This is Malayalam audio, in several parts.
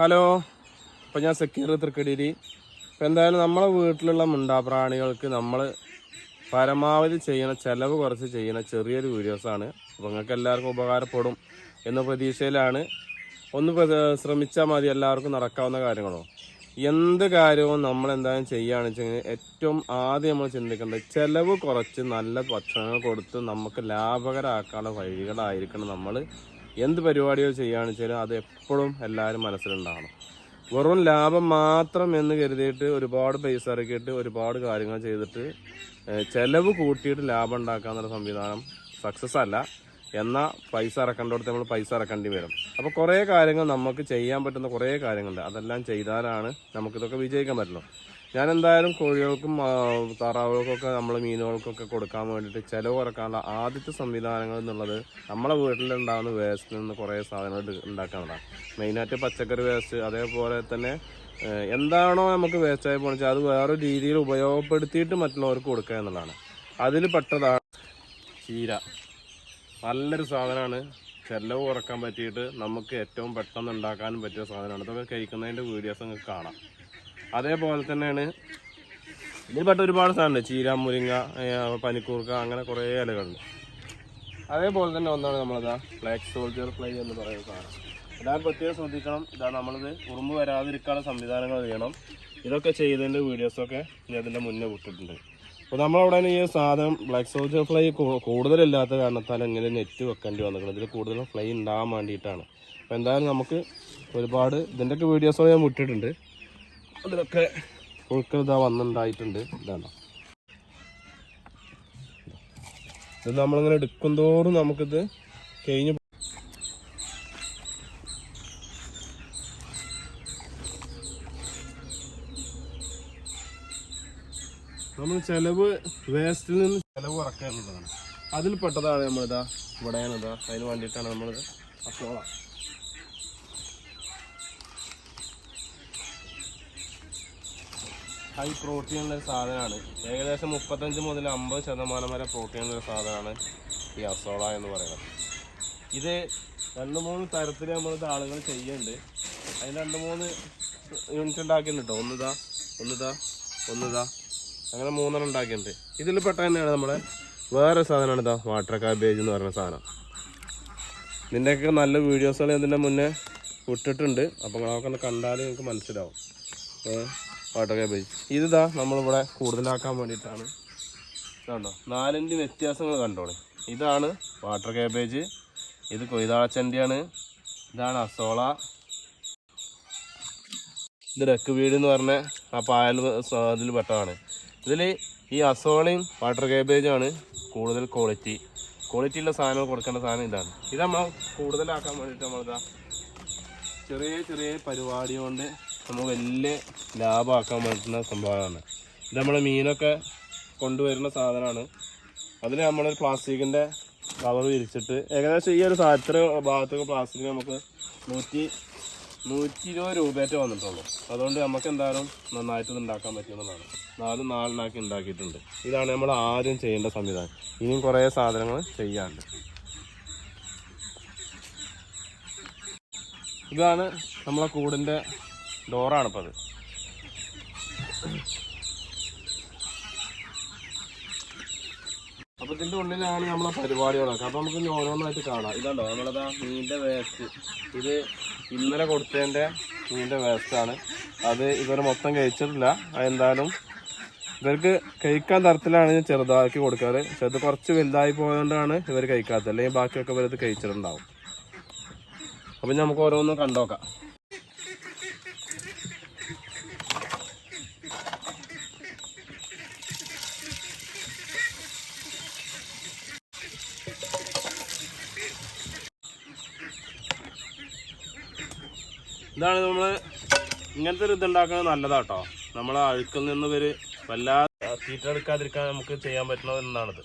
ഹലോ. ഇപ്പം ഞാൻ സക്കീർ തൃക്കടിരി ഇപ്പം എന്തായാലും നമ്മളെ വീട്ടിലുള്ള മിണ്ടാപ്രാണികൾക്ക് നമ്മൾ പരമാവധി ചെയ്യണ ചിലവ് കുറച്ച് ചെയ്യണ ചെറിയൊരു വീഡിയോസാണ്. അപ്പോൾ നിങ്ങൾക്ക് എല്ലാവർക്കും ഉപകാരപ്പെടും എന്ന പ്രതീക്ഷയിലാണ്. ഒന്ന് ശ്രമിച്ചാൽ മതി എല്ലാവർക്കും നടക്കാവുന്ന കാര്യങ്ങളോ? എന്ത് കാര്യവും നമ്മൾ എന്തായാലും ചെയ്യുകയാണെന്ന് വെച്ചാൽ ഏറ്റവും ആദ്യം നമ്മൾ ചിന്തിക്കേണ്ടത് ചിലവ് കുറച്ച് നല്ല ഭക്ഷണങ്ങൾ കൊടുത്ത് നമുക്ക് ലാഭകരമാക്കാനുള്ള വഴികളായിരിക്കണം നമ്മൾ എന്ത് പരിപാടികൾ ചെയ്യുകയാണെന്ന് വെച്ചാൽ അത് എപ്പോഴും എല്ലാവരും മനസ്സിലുണ്ടാവണം. വെറും ലാഭം മാത്രം എന്ന് കരുതിയിട്ട് ഒരുപാട് പൈസ ഇറക്കിയിട്ട് ഒരുപാട് കാര്യങ്ങൾ ചെയ്തിട്ട് ചിലവ് ചെലവ് കൂട്ടിയിട്ട് ലാഭം ഉണ്ടാക്കാന്നുള്ള സംവിധാനം സക്സസ് അല്ല. എന്നാൽ പൈസ ഇറക്കേണ്ടടുത്ത് നമ്മൾ പൈസ ഇറക്കേണ്ടി വരും. അപ്പോൾ കുറേ കാര്യങ്ങൾ നമുക്ക് ചെയ്യാൻ പറ്റുന്ന കുറേ കാര്യങ്ങളുണ്ട്. അതെല്ലാം ചെയ്താലാണ് നമുക്കിതൊക്കെ വിജയിക്കാൻ പറ്റുള്ളൂ. ഞാൻ എന്തായാലും കോഴികൾക്കും താറാവുകൾക്കൊക്കെ നമ്മൾ മീനുകൾക്കൊക്കെ കൊടുക്കാൻ വേണ്ടിയിട്ട് ചിലവ് കുറക്കാനുള്ള ആദ്യത്തെ സംവിധാനങ്ങൾ എന്നുള്ളത് നമ്മളെ വീട്ടിലുണ്ടാകുന്ന വേസ്റ്റിൽ നിന്ന് കുറേ സാധനങ്ങൾ ഉണ്ടാക്കാനുള്ള മെയിനായിട്ട് പച്ചക്കറി വേസ്റ്റ് അതേപോലെ തന്നെ എന്താണോ നമുക്ക് വേസ്റ്റായി പോണെന്ന് വെച്ചാൽ അത് വേറെ രീതിയിൽ ഉപയോഗപ്പെടുത്തിയിട്ട് മറ്റുള്ളവർക്ക് കൊടുക്കുക എന്നുള്ളതാണ്. അതിൽ പെട്ടതാണ് ചീര. നല്ലൊരു സാധനമാണ്. ചെലവ് കുറയ്ക്കാൻ പറ്റിയിട്ട് നമുക്ക് ഏറ്റവും പെട്ടെന്ന് ഉണ്ടാക്കാനും പറ്റിയ സാധനമാണ്. അതൊക്കെ കഴിക്കുന്നതിന്റെ വീഡിയോസ് നിങ്ങൾക്ക് കാണാം. അതേപോലെ തന്നെയാണ്. ഇതിൽപ്പെട്ട ഒരുപാട് സാധനമുണ്ട്. ചീര മുരിങ്ങ പനിക്കൂർക്ക അങ്ങനെ കുറേ ഇലകളുണ്ട്. അതേപോലെ തന്നെ ഒന്നാണ് നമ്മളതാ ബ്ലാക്ക് സോൾജർ ഫ്ലൈ എന്ന് പറയുന്ന സാധനം. എല്ലാവരും പ്രത്യേകം ശ്രദ്ധിക്കണം. ഇതാ നമ്മളിത് ഉറുമ്പ് വരാതിരിക്കാനുള്ള സംവിധാനങ്ങൾ ചെയ്യണം. ഇതൊക്കെ ചെയ്തതിന്റെ വീഡിയോസൊക്കെ ഞാൻ അതിന്റെ മുന്നേ വിട്ടിട്ടുണ്ട്. അപ്പോൾ നമ്മളവിടെ ഈ സാധനം ബ്ലാക്ക് സോൾജർ ഫ്ലൈ കൂടുതലില്ലാത്ത കാരണത്താൽ ഇങ്ങനെ നെറ്റ് വെക്കേണ്ടി വന്നിട്ടുണ്ട് ഇതിൽ കൂടുതലും ഫ്ലൈ ഉണ്ടാകാൻ വേണ്ടിയിട്ടാണ്. അപ്പോൾ എന്തായാലും നമുക്ക് ഒരുപാട് ഇതിന്റെയൊക്കെ വീഡിയോസൊക്കെ ഞാൻ വിട്ടിട്ടുണ്ട്. അതിലൊക്കെ പുഴുക്കൾ ഇതാ വന്നിട്ടുണ്ടായിട്ടുണ്ട് ഇതാണ്? ഇത് നമ്മളിങ്ങനെ എടുക്കും തോറും നമുക്കിത് കഴിഞ്ഞ് നമ്മൾ ചെലവ് വേസ്റ്റിൽ നിന്ന് ചെലവ് കുറക്കുക അതിൽ പെട്ടതാണ് നമ്മളിതാ ഇവിടെയാണിതാ. അതിന് വേണ്ടിയിട്ടാണ് നമ്മളിത് അസോള ഹൈ പ്രോട്ടീൻ ഉള്ള ഒരു സാധനമാണ്. ഏകദേശം മുപ്പത്തഞ്ച് മുതൽ അമ്പത് ശതമാനം വരെ പ്രോട്ടീൻ ഉള്ളൊരു സാധനമാണ് ഈ അസോള എന്ന് പറയുന്നത്. ഇത് രണ്ട് മൂന്ന് തരത്തിൽ നമ്മൾ ഇത് ആളുകൾ ചെയ്യുന്നുണ്ട് അതിന് രണ്ട് മൂന്ന് യൂണിറ്റ് ഉണ്ടാക്കിയിട്ടുണ്ട് ഒന്നുതാ ഒന്നിതാ ഒന്നിതാ അങ്ങനെ മൂന്നെണ്ണം ഉണ്ടാക്കിയിട്ടുണ്ട്. ഇതിൽ പെട്ട തന്നെയാണ് നമ്മുടെ വേറെ സാധനമാണ് ഇതാ വാട്ടർ കാബേജ് എന്ന് പറയുന്ന സാധനം. ഇതിന്റെയൊക്കെ നല്ല വീഡിയോസുകൾ ഇതിന്റെ മുന്നേ വിട്ടിട്ടുണ്ട് അപ്പോൾ നിങ്ങളൊക്കെ ഒന്ന് കണ്ടാൽ നിങ്ങൾക്ക് മനസ്സിലാവും. വാട്ടർ കാബേജ് ഇതിതാ നമ്മളിവിടെ കൂടുതലാക്കാൻ വേണ്ടിയിട്ടാണ്. കണ്ടോ? നാലിന്റെ വ്യത്യാസങ്ങൾ കണ്ടോളെ. ഇതാണ് വാട്ടർ കാബേജ് ഇത് കൊയ്താളച്ചണ്ടിയാണ് ഇതാണ് അസോള. ഇത് രക്ക് വീട് എന്ന് പറഞ്ഞ ആ പായൽ ഇതിൽ പെട്ടതാണ്. ഇതിൽ ഈ അസോളയും വാട്ടർ കാബേജും ആണ് കൂടുതൽ ക്വാളിറ്റി ക്വാളിറ്റി ഉള്ള സാധനം കൊടുക്കേണ്ട സാധനം ഇതാണ്. ഇത് നമ്മൾ കൂടുതലാക്കാൻ വേണ്ടിയിട്ട് നമ്മളിതാ ചെറിയ ചെറിയ പരിപാടി കൊണ്ട് നമ്മൾ വലിയ ലാഭമാക്കാൻ പറ്റുന്ന സംഭവമാണ് ഇത് നമ്മൾ മീനൊക്കെ കൊണ്ടുവരുന്ന സാധനമാണ്. അതിന് നമ്മളൊരു പ്ലാസ്റ്റിക്കിന്റെ കവർ വിരിച്ചിട്ട് ഏകദേശം ഈ ഒരു സാധനത്തിൽ ഭാഗത്തൊക്കെ പ്ലാസ്റ്റിക് നമുക്ക് നൂറ്റി നൂറ്റി ഇരുപത് രൂപയായിട്ട് വന്നിട്ടുള്ളൂ. അതുകൊണ്ട് നമുക്ക് എന്തായാലും നന്നായിട്ട് ഉണ്ടാക്കാൻ പറ്റുന്നതാണ് നാലും നാലിനാക്കി ഉണ്ടാക്കിയിട്ടുണ്ട്. ഇതാണ് നമ്മൾ ആദ്യം ചെയ്യേണ്ട സംവിധാനം. ഇനിയും കുറേ സാധനങ്ങൾ ചെയ്യാനുണ്ട്. ഇതാണ് നമ്മളെ കൂടിന്റെ ഡോറാണ് ഇപ്പോൾ അത് അപ്പൊ ഇതിന്റെ ഉള്ളിലാണ് നമ്മളെ പരിപാടികളൊക്കെ. അപ്പൊ നമുക്ക് ഓരോന്നായിട്ട് കാണാം. ഇതുണ്ടോ? നമ്മളതാ മീനിന്റെ വേസ്റ്റ് ഇത് ഇന്നലെ കൊടുത്തതിന്റെ മീനിന്റെ വേസ്റ്റ് ആണ്. അത് ഇവർ മൊത്തം കഴിച്ചിട്ടില്ല. അതെന്തായാലും ഇവർക്ക് കഴിക്കാൻ തരത്തിലാണ് ഞാൻ ചെറുതാക്കി കൊടുക്കാറ്. പക്ഷെ അത് കുറച്ച് വലുതായി പോയതുകൊണ്ടാണ് ഇവർ കഴിക്കാത്തത്. അല്ലെങ്കിൽ ബാക്കിയൊക്കെ ഇവരത് കഴിച്ചിട്ടുണ്ടാവും. അപ്പം നമുക്ക് ഓരോന്നും കണ്ടോക്കാം. ഇതാണ് നമ്മൾ ഇങ്ങനത്തെ ഒരു ഇതുണ്ടാക്കുന്നത് നല്ലതാട്ടോ. നമ്മൾ അഴുക്കിൽ നിന്ന് ഇവർ വല്ലാതെ തീറ്റ എടുക്കാതിരിക്കാൻ നമുക്ക് ചെയ്യാൻ പറ്റുന്ന ഒന്നാണിത്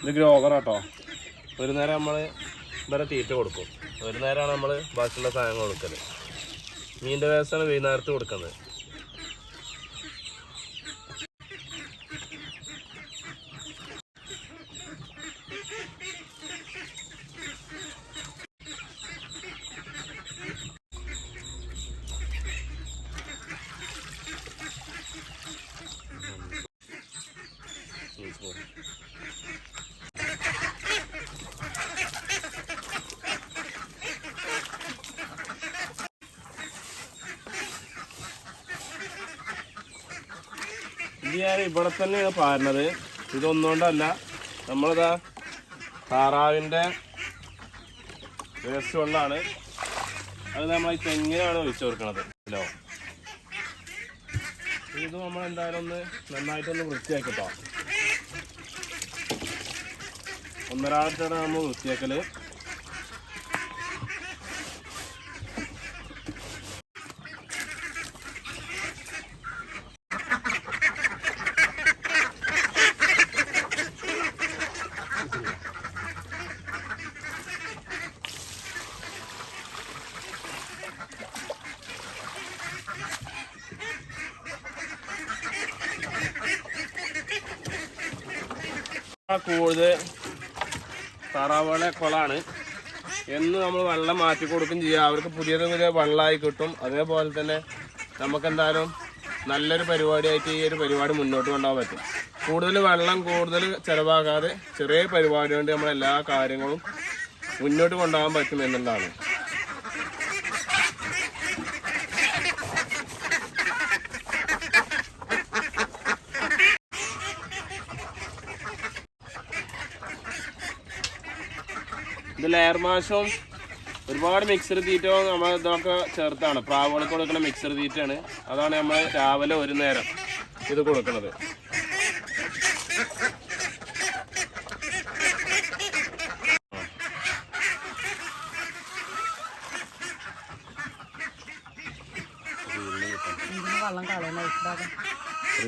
ഇത് ഗ്രോവറാട്ടോ. ഒരു നേരം നമ്മൾ ഇവരെ തീറ്റ കൊടുക്കും. ഒരു നേരമാണ് നമ്മൾ ബാക്കിയുള്ള സാധനങ്ങൾ കൊടുക്കുന്നത് മീന്റെ വേസ്റ്റാണ് വൈകുന്നേരത്ത് കൊടുക്കുന്നത്. ഇത് ഞാൻ ഇവിടെ തന്നെയാണ് പാരുന്നത്. ഇതൊന്നുകൊണ്ടല്ല നമ്മളിതാ താറാവിന്റെ വേസ്റ്റ് കൊണ്ടാണ് അത് നമ്മൾ ഈ തെങ്ങിനാണ് ഒഴിച്ചു കൊടുക്കുന്നത് കിലോ ഇത് നമ്മൾ എന്തായാലും ഒന്ന് നന്നായിട്ടൊന്ന് വൃത്തിയാക്കിട്ടോ. ഒന്നരാഴ്ചയാണ് നമ്മൾ വൃത്തിയാക്കൽ. കൂടുതൽ താറാവുകളെ കൊളാണ്. എന്ന് നമ്മൾ വെള്ളം മാറ്റി കൊടുക്കും ചെയ്യുക അവർക്ക് പുതിയത് പുതിയ വെള്ളമായി കിട്ടും. അതേപോലെ തന്നെ നമുക്കെന്തായാലും നല്ലൊരു പരിപാടിയായിട്ട് ഈ ഒരു പരിപാടി മുന്നോട്ട് കൊണ്ടുപോകാൻ പറ്റും. കൂടുതൽ വെള്ളം കൂടുതൽ ചിലവാകാതെ ചെറിയ പരിപാടി കൊണ്ട് നമ്മൾ എല്ലാ കാര്യങ്ങളും മുന്നോട്ട് കൊണ്ടുപോകാൻ പറ്റും എന്നുള്ളതാണ്. ഇത് ലെയർ മാഷും ഒരുപാട് മിക്സർ തീറ്റവും നമ്മൾ ഇതൊക്കെ ചേർത്താണ്. പ്രാവുകൾക്ക് കൊടുക്കുന്ന മിക്സർ തീറ്റയാണ്. അതാണ് നമ്മൾ രാവിലെ ഒരു നേരം ഇത് കൊടുക്കുന്നത്.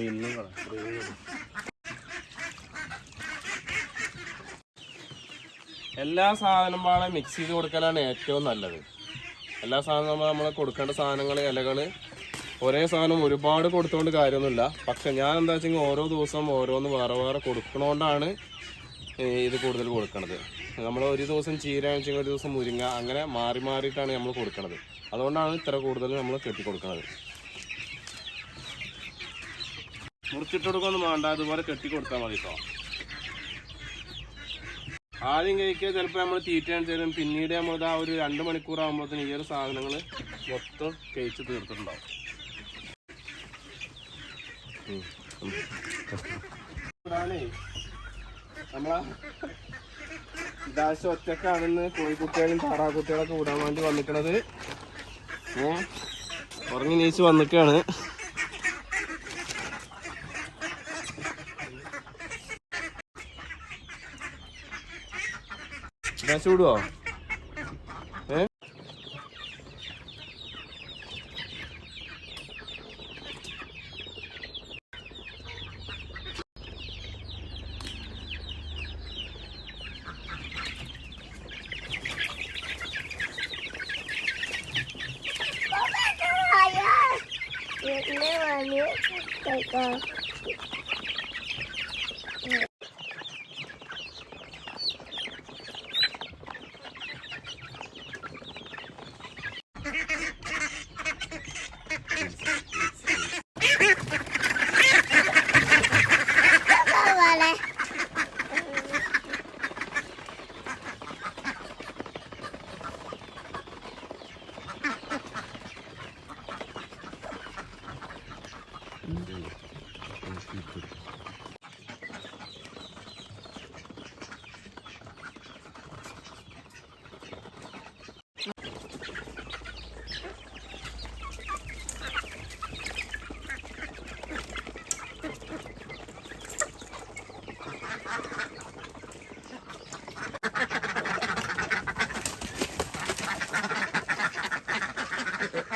ഇന്നും വെള്ളം. എല്ലാ സാധനം പാടെ മിക്സ് ചെയ്ത് കൊടുക്കലാണ് ഏറ്റവും നല്ലത്. എല്ലാ സാധനവും നമ്മൾ കൊടുക്കേണ്ട സാധനങ്ങൾ ഇലകൾ ഒരേ സാധനം ഒരുപാട് കൊടുത്തുകൊണ്ട് കാര്യമൊന്നുമില്ല. പക്ഷെ ഞാൻ എന്താ വെച്ചെങ്കിൽ ഓരോ ദിവസം ഓരോന്ന് വേറെ വേറെ കൊടുക്കണോണ്ടാണ് ഇത് കൂടുതൽ കൊടുക്കണത്. നമ്മൾ ഒരു ദിവസം ചീര വെച്ചെങ്കിൽ ഒരു ദിവസം മുരിങ്ങ അങ്ങനെ മാറി മാറിയിട്ടാണ് നമ്മൾ കൊടുക്കണത്. അതുകൊണ്ടാണ് ഇത്ര കൂടുതൽ നമ്മൾ കെട്ടി കൊടുക്കണത് മുറിച്ചിട്ട് കൊടുക്കൊന്നും വേണ്ട അതുപോലെ കെട്ടി കൊടുത്താൽ മതി കേട്ടോ ആദ്യം കഴിക്കുക ചിലപ്പോൾ നമ്മൾ തീറ്റയാണ് തരും. പിന്നീട് നമ്മൾ ആ ഒരു രണ്ട് മണിക്കൂർ ആകുമ്പോഴത്തേന് ഈ ഒരു സാധനങ്ങൾ മൊത്തം കഴിച്ച് തീർത്തിട്ടുണ്ടാവും. നമ്മളാ ഇതാവശ്യം ഒറ്റക്കാണെന്ന് കോഴിക്കുട്ടികളും താറാക്കുട്ടികളൊക്കെ വിടാൻ വേണ്ടി വന്നിക്കണത്. ഏ? ഉറങ്ങി നീച്ച് വന്നിക്കാണ്. చూడు Thank you.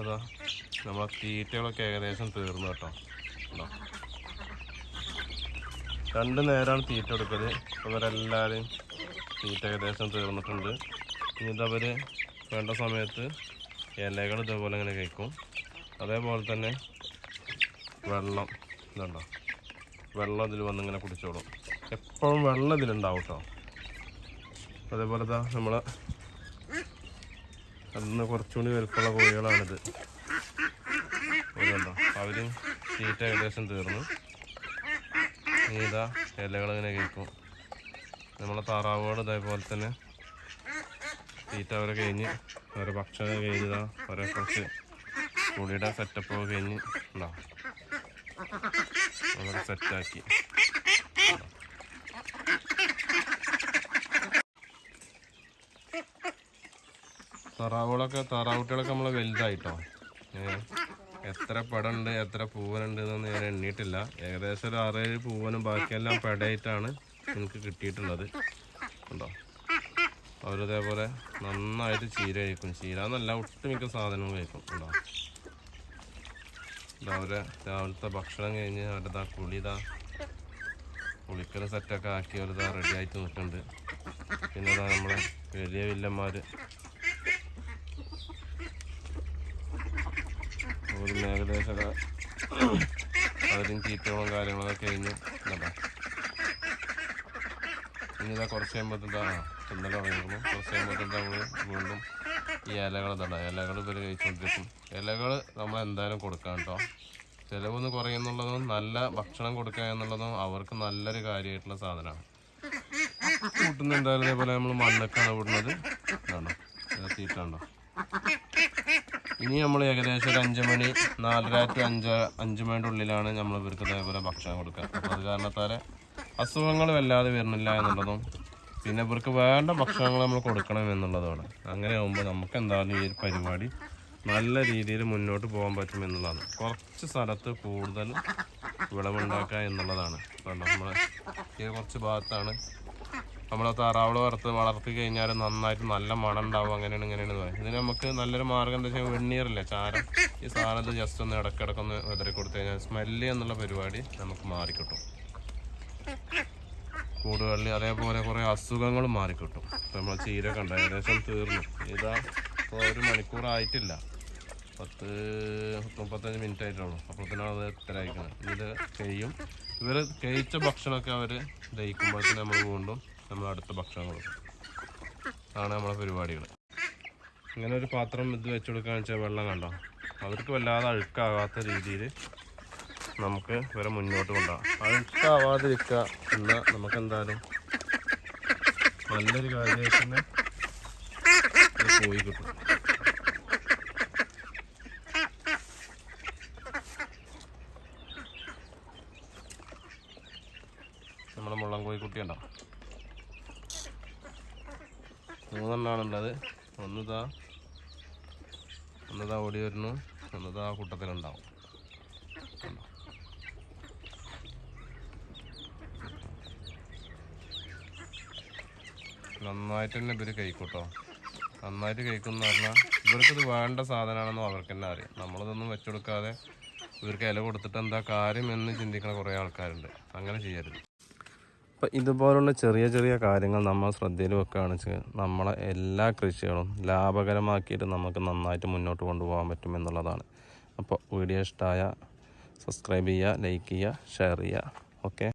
അതാ നമ്മളെ തീറ്റകളൊക്കെ ഏകദേശം തീർന്നു കേട്ടോ? രണ്ട് നേരമാണ് തീറ്റ കൊടുക്കൽ ഇവരെല്ലാവരും തീറ്റ ഏകദേശം തീർന്നിട്ടുണ്ട്. ഇനി ഇതവർ വേണ്ട സമയത്ത് ഇലകൾ ഇതേപോലെ ഇങ്ങനെ കഴിക്കും. അതേപോലെ തന്നെ വെള്ളം ഇതുണ്ടോ? വെള്ളം ഇതിൽ വന്ന് ഇങ്ങനെ കുടിച്ചോളും. എപ്പോഴും വെള്ളം ഇതിലുണ്ടാവും കേട്ടോ. അതേപോലെ ഇതാ നമ്മളെ അതിന്ന് കുറച്ചുകൂടി വലുപ്പമുള്ള കോഴികളാണിത്. അതുകൊണ്ടോ അവരും തീറ്റ ഏകദേശം തീർന്നു. ഇതാ ഇലകൾ ഇങ്ങനെ കഴിക്കും. നമ്മളെ താറാവുകൾ ഇതേപോലെ തന്നെ തീറ്റ അവരെ കഴിഞ്ഞ് അവരെ ഭക്ഷണം കഴിഞ്ഞതാ അവരെ കുറച്ച് കുളിയുടെ സെറ്റപ്പ് ഒക്കെ കഴിഞ്ഞ് ഉണ്ടാവും അവരെ സെറ്റാക്കി താറാവുകളൊക്കെ താറാവുട്ടികളൊക്കെ നമ്മൾ വലുതായിട്ടോ? എത്ര പടുണ്ട് എത്ര പൂവനുണ്ട് എന്നൊന്നും ഞാൻ എണ്ണിയിട്ടില്ല. ഏകദേശം ഒരു ആറേഴ് പൂവനും ബാക്കിയെല്ലാം പെടയായിട്ടാണ് എനിക്ക് കിട്ടിയിട്ടുള്ളത്. ഉണ്ടോ? അവരിതേപോലെ നന്നായിട്ട് ചീര കഴിക്കും. ചീര എന്നല്ല ഒട്ടുമിക്ക സാധനവും കഴിക്കും. ഉണ്ടോ? അവരെ രാവിലത്തെ ഭക്ഷണം കഴിഞ്ഞ് അവരുടെ കുളിതാ കുളിക്കൽ സെറ്റൊക്കെ ആക്കി അവരിതാ റെഡി ആയിട്ട് നിൽക്കുന്നുണ്ട്. പിന്നെ നമ്മളെ വലിയ വില്ലന്മാര് ഒരു ഏകദേശം അവരും തീറ്റകളും കാര്യങ്ങളൊക്കെ കഴിഞ്ഞു. ഇതാ. ഇനി ഇതാ കുറച്ച് കഴിയുമ്പോഴത്തേക്കാണ് കുറച്ച് കഴിയുമ്പോഴത്തേക്ക് വീണ്ടും ഈ ഇലകൾ തട ഇലകൾ ഇവർ കഴിച്ചുകൊണ്ടിരിക്കും ഇലകൾ നമ്മൾ എന്തായാലും കൊടുക്കാം കേട്ടോ. ചിലവൊന്ന് കുറയുന്നുള്ളതും നല്ല ഭക്ഷണം കൊടുക്കുക എന്നുള്ളതും അവർക്ക് നല്ലൊരു കാര്യമായിട്ടുള്ള സാധനമാണ്. കൂട്ടുന്ന എന്തായാലും ഇതേപോലെ നമ്മൾ മണ്ണൊക്കെയാണ് വിടുന്നത് ആണോ തീറ്റ ഉണ്ടോ? ഇനി നമ്മൾ ഏകദേശം ഒരു അഞ്ച് മണി നാലര ടു അഞ്ച് അഞ്ച് മണിയുടെ ഉള്ളിലാണ് നമ്മൾ ഇവർക്ക് ഇതേപോലെ ഭക്ഷണം കൊടുക്കുക. അപ്പോൾ അത് കാരണത്താൽ അസുഖങ്ങൾ വല്ലാതെ വരുന്നില്ല എന്നുള്ളതും പിന്നെ ഇവർക്ക് വേണ്ട ഭക്ഷണങ്ങൾ നമ്മൾ കൊടുക്കണം എന്നുള്ളതാണ് അങ്ങനെ ആകുമ്പോൾ നമുക്ക് എന്താണ് ഈ പരിപാടി നല്ല രീതിയിൽ മുന്നോട്ട് പോകാൻ പറ്റും എന്നുള്ളതാണ്. കുറച്ച് സ്ഥലത്ത് കൂടുതൽ വിളവുണ്ടാക്കുക എന്നുള്ളതാണ്. നമ്മൾ നമ്മളെ ഈ കുറച്ച് ഭാഗത്താണ് നമ്മളെ താറാവ് വറുത്ത് വളർത്തി കഴിഞ്ഞാൽ നന്നായിട്ട് നല്ല മണം ഉണ്ടാവും അങ്ങനെയാണ് ഇങ്ങനെയാണ് പറയുന്നത് ഇതിന് നമുക്ക് നല്ലൊരു മാർഗം എന്താ വെച്ചാൽ വെണ്ണീറില്ലേ ചാരം. ഈ സാധനത്ത് ജസ്റ്റ് ഒന്ന് ഇടക്കിടക്ക് ഒന്ന് വിതറി കൊടുത്തു കഴിഞ്ഞാൽ സ്മെല്ല് എന്നുള്ള പരിപാടി നമുക്ക് മാറിക്കിട്ടും. കൂടുകളിൽ അതേപോലെ കുറേ അസുഖങ്ങളും മാറിക്കിട്ടും. ഇപ്പം നമ്മൾ ചീരൊക്കെ ഉണ്ട് ഏകദേശം തീർന്നു. ഇതാ ഇപ്പോൾ ഒരു മണിക്കൂർ ആയിട്ടില്ല. പത്ത് മുപ്പത്തഞ്ച് മിനിറ്റ് ആയിട്ടുള്ളൂ. അപ്പോഴത്തേനാണ് അത് എത്ര അയക്കുന്നത് ഇത് കഴിയും ഇവർ കഴിച്ച ഭക്ഷണമൊക്കെ അവർ ദഹിക്കുമ്പോഴത്തേന് നമ്മൾ വീണ്ടും നമ്മൾ അടുത്ത ഭക്ഷണം കൊടുക്കും. അതാണ് നമ്മളെ പരിപാടികൾ ഇങ്ങനെ ഒരു പാത്രം ഇത് വെച്ച് കൊടുക്കാന്ന് വെച്ചാൽ വെള്ളം കണ്ടോ? അവർക്ക് വല്ലാതെ അഴുക്കാകാത്ത രീതിയിൽ നമുക്ക് ഇവരെ മുന്നോട്ട് കൊണ്ടുപോകാം. അഴുക്കാവാതിരിക്കുക എന്നാൽ നമുക്ക് എന്തായാലും നല്ലൊരു കാര്യത്തിന് പോയി കിട്ടും. നമ്മുടെ മുള്ളം കോഴിക്കുട്ടി മൂന്നെണ്ണാണുള്ളത്. ഒന്നിതാ ഒന്നിതാ ഓടി വരുന്നു ഒന്നിതാ കൂട്ടത്തിലുണ്ടാവും. നന്നായിട്ട് തന്നെ ഇവർ കഴിക്കൂട്ടോ. നന്നായിട്ട് കഴിക്കുമെന്ന് പറഞ്ഞാൽ ഇവർക്കിത് വേണ്ട സാധനമാണെന്നും അവർക്ക് തന്നെ അറിയാം. നമ്മളിതൊന്നും വെച്ചുകൊടുക്കാതെ ഇവർക്ക് ഇല കൊടുത്തിട്ട് എന്താ കാര്യം എന്ന് ചിന്തിക്കുന്ന കുറേ ആൾക്കാരുണ്ട്. അങ്ങനെ ചെയ്യരുത്. അപ്പം ഇതുപോലുള്ള ചെറിയ ചെറിയ കാര്യങ്ങൾ നമ്മൾ ശ്രദ്ധയിൽ വെക്കുകയാണെന്ന് വെച്ചാൽ നമ്മളെ എല്ലാ കൃഷികളും ലാഭകരമാക്കിയിട്ട് നമുക്ക് നന്നായിട്ട് മുന്നോട്ട് കൊണ്ടുപോകാൻ പറ്റും എന്നുള്ളതാണ്. അപ്പോൾ വീഡിയോ ഇഷ്ടമായ സബ്സ്ക്രൈബ് ചെയ്യുക ലൈക്ക് ചെയ്യുക ഷെയർ ചെയ്യുക. ഓക്കെ